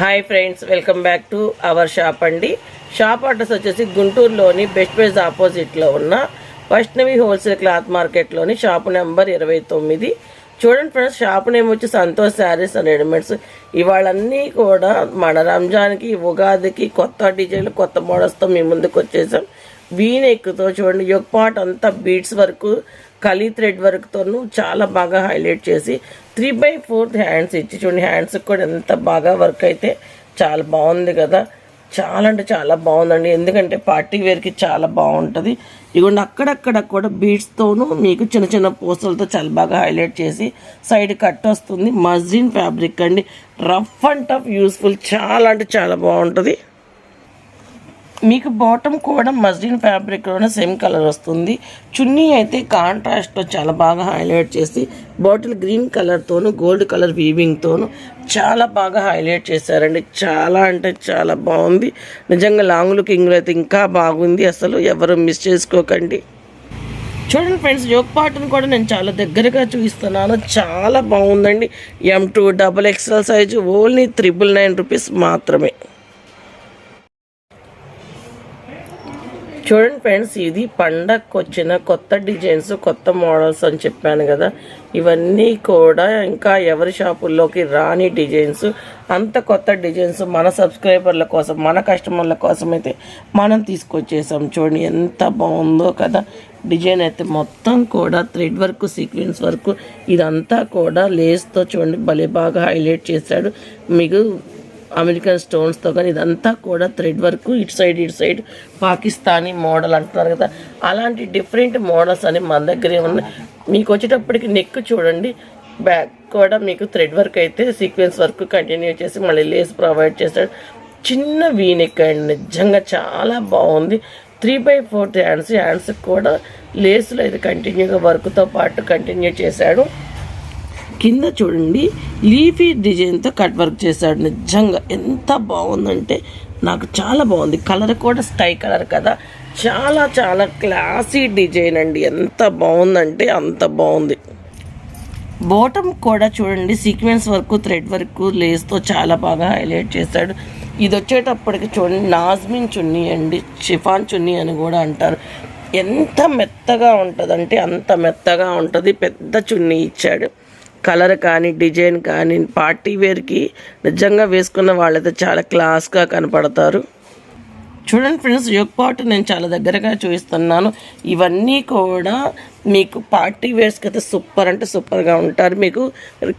Hi friends welcome back to our shop అండి. Shop address వచ్చేసి గుంటూరులోని బెస్ట్ ప్రైజ్ ఆపోజిట్లో ఉన్న వైష్ణవి హోల్సేల్ క్లాత్ మార్కెట్లోని షాప్ నెంబర్ ఇరవై తొమ్మిది. చూడండి ఫ్రెండ్స్ షాప్ నేమ్ వచ్చి సంతోష్ శారీస్ అండ్ రెడీమేడ్స్ ఇవాళన్నీ కూడా మన రంజాన్కి ఉగాదికి కొత్త డిజైన్లు కొత్త మోడల్స్తో మీ ముందుకు వచ్చేసాం. వీనెక్తో చూడండి. యొక్క పార్ట్ అంతా బీడ్స్ వరకు కలీ థ్రెడ్ వర్క్తోనూ చాలా బాగా హైలైట్ చేసి త్రీ బై ఫోర్త్ హ్యాండ్స్ ఇచ్చి చూడండి. హ్యాండ్స్కి కూడా ఎంత బాగా వర్క్ అయితే చాలా బాగుంది కదా. చాలా అంటే చాలా బాగుందండి. ఎందుకంటే పార్టీ వేర్కి చాలా బాగుంటుంది. ఇదిగోండి అక్కడక్కడ కూడా బీడ్స్తోనూ మీకు చిన్న చిన్న పూసలతో చాలా బాగా హైలైట్ చేసి సైడ్ కట్ వస్తుంది. మజ్జిన్ ఫ్యాబ్రిక్ అండి. రఫ్ అండ్ టఫ్ యూస్ఫుల్ చాలా అంటే చాలా బాగుంటుంది. మీకు బాటమ్ కూడా మస్లిన్ ఫ్యాబ్రిక్లోనే సేమ్ కలర్ వస్తుంది. చున్నీ అయితే కాంట్రాస్ట్లో చాలా బాగా హైలైట్ చేసి బాటిల్ గ్రీన్ కలర్తోను గోల్డ్ కలర్ వీవింగ్తోను చాలా బాగా హైలైట్ చేశారండి. చాలా అంటే చాలా బాగుంది. నిజంగా లాంగ్ లుకింగ్లో అయితే ఇంకా బాగుంది. అసలు ఎవరు మిస్ చేసుకోకండి. చూడండి ఫ్రెండ్స్ యోగ్ పాటను కూడా నేను చాలా దగ్గరగా చూపిస్తున్నాను. చాలా బాగుందండి. M to double XL size only triple nine rupees మాత్రమే. చూడండి ఫ్రెండ్స్ ఇది పండగకు వచ్చిన కొత్త డిజైన్స్ కొత్త మోడల్స్ అని చెప్పాను కదా. ఇవన్నీ కూడా ఇంకా ఎవరి షాపుల్లోకి రాని డిజైన్స్. అంత కొత్త డిజైన్స్ మన సబ్స్క్రైబర్ల కోసం మన కస్టమర్ల కోసం అయితే మనం తీసుకొచ్చేసాం. చూడండి ఎంత బాగుందో కదా. డిజైన్ అయితే మొత్తం కూడా థ్రెడ్ వర్క్ సీక్వెన్స్ వర్క్ ఇదంతా కూడా లేస్తో చూడండి భలే బాగా హైలైట్ చేశాడు. మీకు అమెరికన్ స్టోన్స్తో కానీ ఇదంతా కూడా థ్రెడ్ వర్క్ ఇటు సైడ్ ఇటు సైడ్ పాకిస్తానీ మోడల్ అంటున్నారు కదా. అలాంటి డిఫరెంట్ మోడల్స్ అని మన దగ్గరే ఉన్నాయి. మీకు వచ్చేటప్పటికి నెక్ చూడండి. బ్యాక్ కూడా మీకు థ్రెడ్ వర్క్ అయితే సీక్వెన్స్ వర్క్ కంటిన్యూ చేసి మళ్ళీ లేస్ ప్రొవైడ్ చేస్తాడు. చిన్న వీ నెక్ నిజంగా చాలా బాగుంది. Three by fourth hands hands కూడా లేస్లో అయితే కంటిన్యూగా వర్క్తో పాటు కంటిన్యూ చేశాడు. కింద చూడండి లీఫీ డిజైన్తో కట్ వర్క్ చేశాడు నిజంగా. ఎంత బాగుందంటే నాకు చాలా బాగుంది. కలర్ కూడా స్టై కలర్ కదా. చాలా చాలా క్లాసీ డిజైన్ అండి. ఎంత బాగుందంటే అంత బాగుంది. బాటమ్ కూడా చూడండి సీక్వెన్స్ వర్క్ థ్రెడ్ వర్క్ లేస్తో చాలా బాగా హైలైట్ చేశాడు. ఇది వచ్చేటప్పటికి చూడండి నాజ్మిన్ చున్నీ అండి షిఫాన్ చున్నీ అని కూడా అంటారు. ఎంత మెత్తగా ఉంటుందంటే అంత మెత్తగా ఉంటుంది. పెద్ద చున్నీ ఇచ్చాడు. కలర్ కానీ డిజైన్ కానీ పార్టీ వేర్కి నిజంగా వేసుకున్న వాళ్ళైతే చాలా క్లాస్గా కనపడతారు. చూడండి ఫ్రెండ్స్ యోగ్ పాట్ నేను చాలా దగ్గరగా చూపిస్తున్నాను. ఇవన్నీ కూడా మీకు పార్టీ వేర్స్కి అయితే సూపర్ అంటే సూపర్గా ఉంటారు. మీకు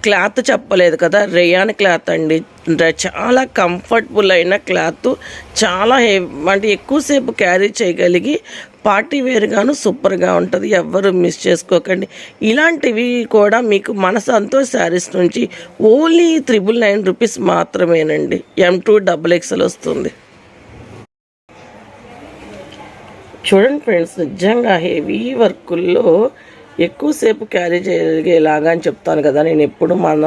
క్లాత్ చెప్పలేదు కదా రేయాన్ క్లాత్ అండి. చాలా కంఫర్టబుల్ అయిన క్లాత్. చాలా అంటే ఎక్కువసేపు క్యారీ చేయగలిగి పార్టీ వేర్గాను సూపర్గా ఉంటుంది. ఎవ్వరు మిస్ చేసుకోకండి. ఇలాంటివి కూడా మీకు మన సంతోష్ శారీస్ నుంచి ఓన్లీ త్రిబుల్ నైన్ రూపీస్ మాత్రమేనండి. ఎం టూ డబుల్ ఎక్స్ఎల్ వస్తుంది. చూడండి ఫ్రెండ్స్ నిజంగా హెవీ వర్కుల్లో ఎక్కువసేపు క్యారీ చేయగలిగేలాగా అని చెప్తాను కదా. నేను ఎప్పుడు మన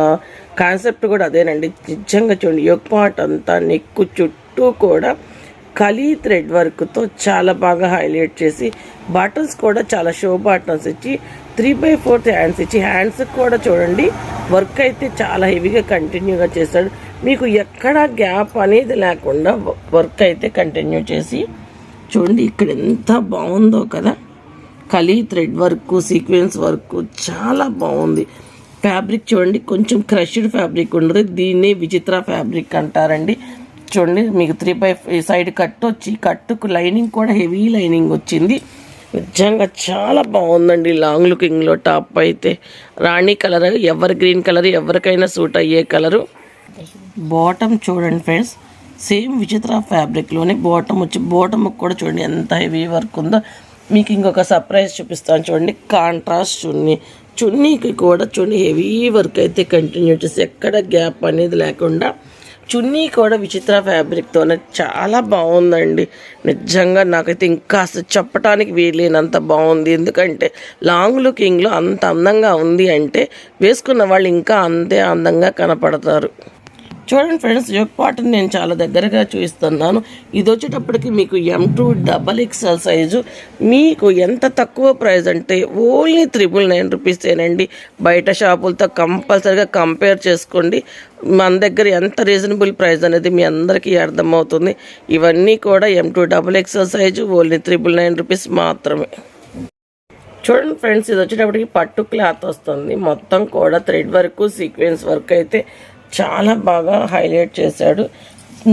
కాన్సెప్ట్ కూడా అదేనండి. నిజంగా చూడండి యొక్క పార్ట్ అంతా నెక్కు చుట్టూ కూడా కలీ థ్రెడ్ వర్క్తో చాలా బాగా హైలైట్ చేసి బటన్స్ కూడా చాలా షో బటన్స్ ఇచ్చి త్రీ బై ఫోర్త్ హ్యాండ్స్ ఇచ్చి హ్యాండ్స్ కూడా చూడండి వర్క్ అయితే చాలా హెవీగా కంటిన్యూగా చేశాడు మీకు ఎక్కడ గ్యాప్ అనేది లేకుండా వర్క్ అయితే కంటిన్యూ చేసి చూడండి ఇక్కడ ఎంత బాగుందో కదా. కలి థ్రెడ్ వర్క్ సీక్వెన్స్ వర్క్ చాలా బాగుంది. ఫ్యాబ్రిక్ చూడండి కొంచెం క్రష్డ్ ఫ్యాబ్రిక్ ఉండదు. దీన్ని విచిత్ర ఫ్యాబ్రిక్ అంటారండి. చూడండి మీకు త్రీ బై సైడ్ కట్ వచ్చి కట్టుకు లైనింగ్ కూడా హెవీ లైనింగ్ వచ్చింది. నిజంగా చాలా బాగుందండి లాంగ్ లుకింగ్లో టాప్ అయితే. రాణి కలర్ ఎవర్ గ్రీన్ కలర్ ఎవరికైనా సూట్ అయ్యే కలరు బాటమ్ చూడండి ఫ్రెండ్స్ సేమ్ విచిత్ర ఫ్యాబ్రిక్లోనే బాటమ్ వచ్చి బాటమ్ కూడా చూడండి ఎంత హెవీ వర్క్ ఉందో. మీకు ఇంకొక సర్ప్రైజ్ చూపిస్తాను చూడండి. కాంట్రాస్ట్ చున్నీ. చున్నీకి కూడా చున్నీ హెవీ వర్క్ అయితే కంటిన్యూ చేసి ఎక్కడ గ్యాప్ అనేది లేకుండా చున్నీ కూడా విచిత్ర ఫ్యాబ్రిక్తోనే చాలా బాగుందండి. నిజంగా నాకైతే ఇంకా అసలు చెప్పడానికి వీలైనంత బాగుంది. ఎందుకంటే లాంగ్ లుకింగ్లో అంత అందంగా ఉంది అంటే వేసుకున్న వాళ్ళు ఇంకా అంతే అందంగా కనపడతారు. చూడండి ఫ్రెండ్స్ యొక్క పాటని నేను చాలా దగ్గరగా చూపిస్తున్నాను. ఇది వచ్చేటప్పటికి మీకు M to double XL size మీకు ఎంత తక్కువ ప్రైస్ అంటే ఓన్లీ త్రిబుల్ నైన్ రూపీసేనండి బయట షాపులతో కంపల్సరిగా కంపేర్ చేసుకోండి. మన దగ్గర ఎంత రీజనబుల్ ప్రైస్ అనేది మీ అందరికీ అర్థమవుతుంది. ఇవన్నీ కూడా M to double XL size only triple nine rupees మాత్రమే. చూడండి ఫ్రెండ్స్ ఇది వచ్చేటప్పటికి పట్టు క్లాత్ వస్తుంది. మొత్తం కూడా థ్రెడ్ వర్క్ సీక్వెన్స్ వర్క్ అయితే చాలా బాగా హైలైట్ చేశాడు.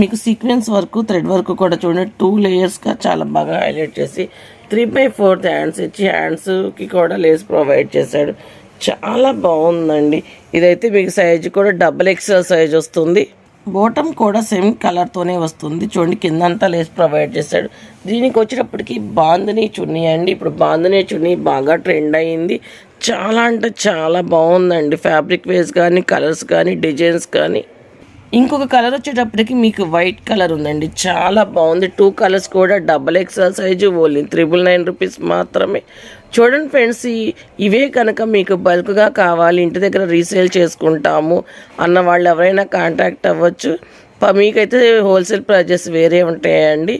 మీకు సీక్వెన్స్ వర్క్ థ్రెడ్ వర్క్ కూడా చూడండి. టూ లేయర్స్గా చాలా బాగా హైలైట్ చేసి త్రీ బై ఫోర్త్ హ్యాండ్స్ ఇచ్చి హ్యాండ్స్కి కూడా లేస్ ప్రొవైడ్ చేశాడు. చాలా బాగుందండి. ఇదైతే మీకు సైజ్ కూడా డబుల్ ఎక్స్ఎల్ సైజ్ వస్తుంది. బాటమ్ కూడా సేమ్ కలర్తోనే వస్తుంది. చూడండి కిందంతా లేస్ ప్రొవైడ్ చేశాడు. దీనికి వచ్చేటప్పటికి బాందిని చున్నీ అండి. ఇప్పుడు బాందిని చున్నీ బాగా ట్రెండ్ అయ్యింది చాలా అంటే చాలా బాగుందండి. ఫ్యాబ్రిక్ వేస్ కానీ కలర్స్ కానీ డిజైన్స్ కానీ ఇంకొక కలర్ వచ్చేటప్పటికి మీకు వైట్ కలర్ ఉందండి. చాలా బాగుంది. టూ కలర్స్ కూడా double XL size only triple nine rupees మాత్రమే. చూడండి ఫ్రెండ్స్ ఇవే కనుక మీకు బల్క్గా కావాలి ఇంటి దగ్గర రీసేల్ చేసుకుంటాము అన్న వాళ్ళు ఎవరైనా కాంటాక్ట్ అవ్వచ్చు. మీకైతే హోల్సేల్ ప్రైజెస్ వేరే ఉంటాయండి.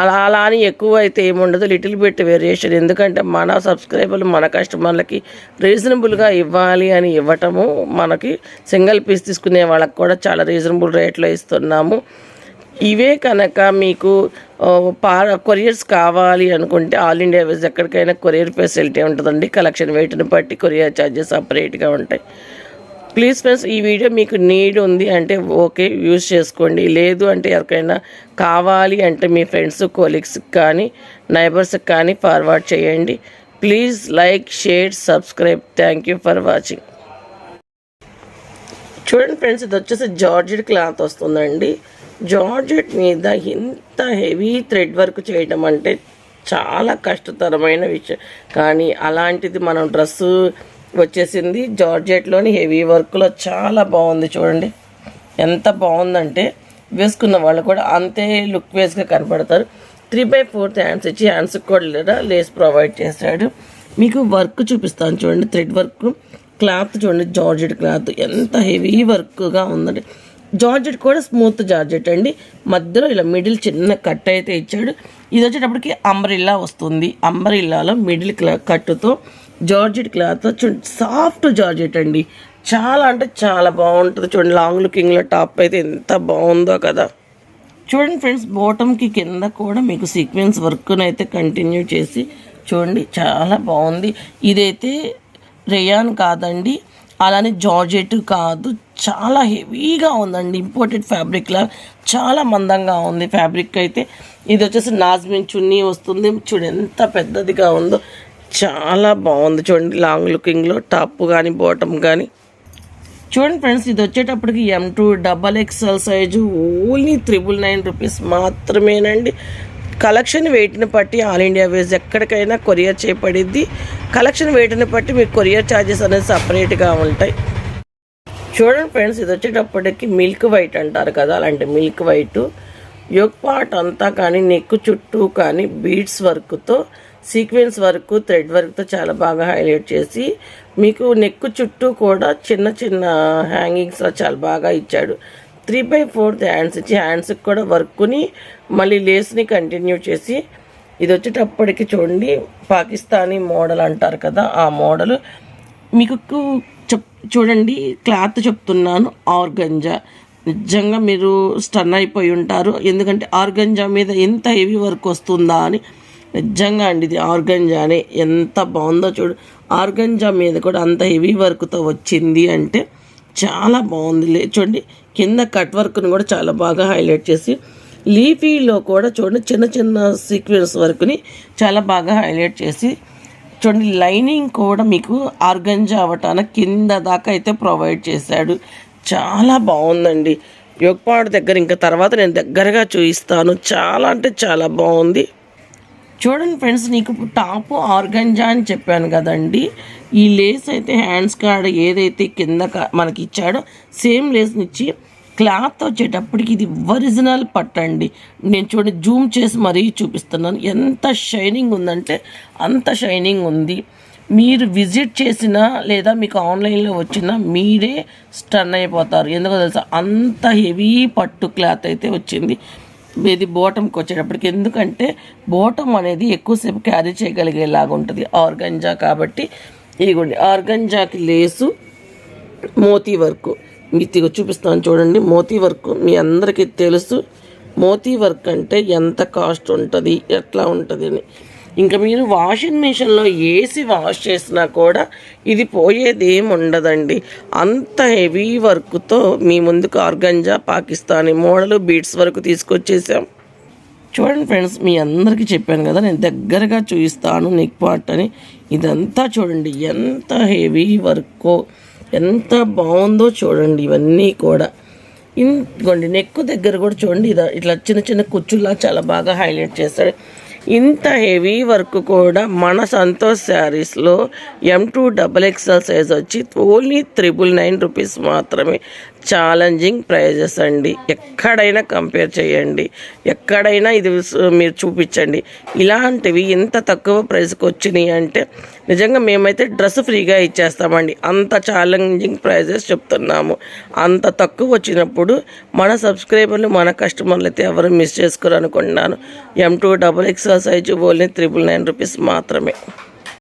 అలా అలా అని ఎక్కువ అయితే ఏముండదు. Little bit variation. ఎందుకంటే మన సబ్స్క్రైబర్లు మన కస్టమర్లకి రీజనబుల్గా ఇవ్వాలి అని ఇవ్వటము మనకి సింగిల్ పీస్ తీసుకునే వాళ్ళకి కూడా చాలా రీజనబుల్ రేట్లో ఇస్తున్నాము. ఇవే కనుక మీకు పా కొరియర్స్ కావాలి అనుకుంటే ఆల్ ఇండియా వేస్ ఎక్కడికైనా కొరియర్ ఫెసిలిటీ ఉంటుందండి. కలెక్షన్ వెయిట్ని బట్టి కొరియర్ ఛార్జెస్ సపరేట్గా ఉంటాయి. ప్లీజ్ ఫ్రెండ్స్ ఈ వీడియో మీకు నీడ్ ఉంది అంటే ఓకే యూజ్ చేసుకోండి. లేదు అంటే ఎవరికైనా కావాలి అంటే మీ ఫ్రెండ్స్ కోలీగ్స్కి కానీ నైబర్స్కి కానీ ఫార్వర్డ్ చేయండి. Please like share subscribe thank you for watching చూడండి ఫ్రెండ్స్ ఇది వచ్చేసి జార్జెట్ క్లాత్ వస్తుందండి. జార్జెట్ మీద ఇంత హెవీ థ్రెడ్ వర్క్ చేయడం అంటే చాలా కష్టతరమైన విషయం. కానీ అలాంటిది మనం డ్రెస్సు వచ్చేసింది. జార్జెట్లోని హెవీ వర్క్లో చాలా బాగుంది చూడండి. ఎంత బాగుందంటే వేసుకున్న వాళ్ళు కూడా అంతే లుక్ వేస్గా కనపడతారు. త్రీ బై ఫోర్త్ హ్యాండ్స్ ఇచ్చి హ్యాండ్స్కి కూడా లేస్ ప్రొవైడ్ చేశాడు. మీకు వర్క్ చూపిస్తాను చూడండి. థ్రెడ్ వర్క్ క్లాత్ చూడండి. జార్జెట్ క్లాత్ ఎంత హెవీ వర్క్గా ఉందండి. జార్జెట్ కూడా స్మూత్ జార్జెట్ అండి. మధ్యలో ఇలా మిడిల్ చిన్న కట్ అయితే ఇచ్చాడు. ఇది వచ్చేటప్పటికి అంబరిల్లా వస్తుంది. అంబరిల్లాలో మిడిల్ కట్టుతో జార్జెట్ క్లాత్. చూడండి సాఫ్ట్ జార్జెట్ అండి. చాలా అంటే చాలా బాగుంటుంది. చూడండి లాంగ్ లుకింగ్లో టాప్ అయితే ఎంత బాగుందో కదా. చూడండి ఫ్రెండ్స్ బాటమ్కి కింద కూడా మీకు సీక్వెన్స్ వర్క్ను అయితే కంటిన్యూ చేసి చూడండి చాలా బాగుంది. ఇదైతే రేయాన్ కాదండి అలానే జార్జెట్ కాదు. చాలా హెవీగా ఉందండి ఇంపోర్టెడ్ ఫ్యాబ్రిక్లా చాలా మందంగా ఉంది ఫ్యాబ్రిక్ అయితే. ఇది వచ్చేసి నాజ్మిన్ చున్నీ వస్తుంది. చూడు ఎంత పెద్దదిగా ఉందో. చాలా బాగుంది చూడండి లాంగ్ లుకింగ్లో టాప్ కానీ బాటమ్ కానీ చూడండి ఫ్రెండ్స్ ఇది వచ్చేటప్పటికి M to double XL size only triple nine rupees మాత్రమేనండి. కలెక్షన్ వెయిట్ని బట్టి ఆల్ ఇండియా వేస్ ఎక్కడికైనా కొరియర్ చేయబడిద్ది. కలెక్షన్ వెయిట్ని బట్టి మీకు కొరియర్ ఛార్జెస్ అనేది సపరేట్గా ఉంటాయి. చూడండి ఫ్రెండ్స్ ఇది వచ్చేటప్పటికి మిల్క్ వైట్ అంటారు కదా అలాంటి మిల్క్ వైట్ యోగ్ పార్ట్ అంతా కానీ నెక్ చుట్టూ కానీ బీడ్స్ వర్క్తో సీక్వెన్స్ వర్క్ థ్రెడ్ వర్క్తో చాలా బాగా హైలైట్ చేసి మీకు నెక్ చుట్టూ కూడా చిన్న చిన్న హ్యాంగింగ్స్లో చాలా బాగా ఇచ్చాడు. త్రీ బై ఫోర్త్ హ్యాండ్స్ ఇచ్చి హ్యాండ్స్కి కూడా వర్క్ని మళ్ళీ లేస్ని కంటిన్యూ చేసి ఇది వచ్చేటప్పటికి చూడండి పాకిస్తానీ మోడల్ అంటారు కదా ఆ మోడల్. మీకు చెప్ చూడండి క్లాత్ చెప్తున్నాను ఆర్గంజా. నిజంగా మీరు స్టన్ అయిపోయి ఉంటారు ఎందుకంటే ఆర్గంజా మీద ఎంత హెవీ వర్క్ వస్తుందా అని నిజంగా అండి ఇది ఆర్గంజానే. ఎంత బాగుందో చూడు. ఆర్గంజా మీద కూడా అంత హెవీ వర్క్తో వచ్చింది అంటే చాలా బాగుంది. లే చూడండి కింద కట్ వర్క్ను కూడా చాలా బాగా హైలైట్ చేసి లీఫీలో కూడా చూడండి చిన్న చిన్న సీక్వెన్స్ వర్క్ని చాలా బాగా హైలైట్ చేసి చూడండి లైనింగ్ కూడా మీకు ఆర్గంజా అవటాన కింద దాకా అయితే ప్రొవైడ్ చేశాడు. చాలా బాగుందండి. యోగపాడు దగ్గర ఇంకా తర్వాత నేను దగ్గరగా చూపిస్తాను. చాలా అంటే చాలా బాగుంది. చూడండి ఫ్రెండ్స్ నీకు టాప్ ఆర్గంజా అని చెప్పాను కదండి. ఈ లేస్ అయితే హ్యాండ్స్ కార్డ్ ఏదైతే కింద మనకి ఇచ్చాడో సేమ్ లేస్ని ఇచ్చి క్లాత్ వచ్చేటప్పటికి ఇది ఒరిజినల్ పట్టండి. నేను చూడండి జూమ్ చేసి మరీ చూపిస్తున్నాను. ఎంత షైనింగ్ ఉందంటే అంత షైనింగ్ ఉంది. మీరు విజిట్ చేసినా లేదా మీకు ఆన్లైన్లో వచ్చినా మీరే స్టన్ అయిపోతారు. ఎందుకో తెలుసా? అంత హెవీ పట్టు క్లాత్ అయితే వచ్చింది. ఇది బోటంకి వచ్చేటప్పటికి ఎందుకంటే బోటం అనేది ఎక్కువసేపు క్యారీ చేయగలిగేలాగా ఉంటుంది. ఆర్గంజా కాబట్టి ఇదిగోండి ఆర్గంజాకి లేసు మోతీ వర్క్ మీకు చూపిస్తాను చూడండి మోతీ వర్క్ మీ అందరికీ తెలుసు. మోతీ వర్క్ అంటే ఎంత కాస్ట్ ఉంటుంది ఎట్లా ఉంటుంది అని. ఇంకా మీరు వాషింగ్ మిషన్లో ఏసీ వాష్ చేసినా కూడా ఇది పోయేది ఉండదండి. అంత హెవీ వర్క్తో మీ ముందుకు ఆర్గంజా పాకిస్తానీ మోడల్ బీట్స్ వరకు తీసుకొచ్చేసాం. చూడండి ఫ్రెండ్స్ మీ అందరికీ చెప్పాను కదా నేను దగ్గరగా చూపిస్తాను నెక్ పార్ట్ అని. ఇదంతా చూడండి ఎంత హెవీ వర్కో ఎంత బాగుందో చూడండి ఇవన్నీ కూడా. ఇంకోండి నెక్ దగ్గర కూడా చూడండి ఇదా ఇట్లా చిన్న చిన్న కుచ్చుల్లా చాలా బాగా హైలైట్ చేస్తాడు ఇంత హెవీ వర్క్ కూడా మన సంతోష్ శారీస్లో M to double XL size వచ్చి ఓన్లీ త్రిబుల్ నైన్ రూపీస్ మాత్రమే. ఛాలెంజింగ్ ప్రైజెస్ అండి. ఎక్కడైనా కంపేర్ చేయండి. ఎక్కడైనా ఇది మీరు చూపించండి. ఇలాంటివి ఇంత తక్కువ ప్రైస్కి వచ్చినాయి అంటే నిజంగా మేమైతే డ్రెస్ ఫ్రీగా ఇచ్చేస్తామండి. అంత ఛాలెంజింగ్ ప్రైజెస్ చెప్తున్నాము. అంత తక్కువ వచ్చినప్పుడు మన సబ్స్క్రైబర్లు మన కస్టమర్లు అయితే ఎవరు మిస్ చేసుకోరు అనుకుంటున్నాను. M to double XL size only triple nine rupees మాత్రమే.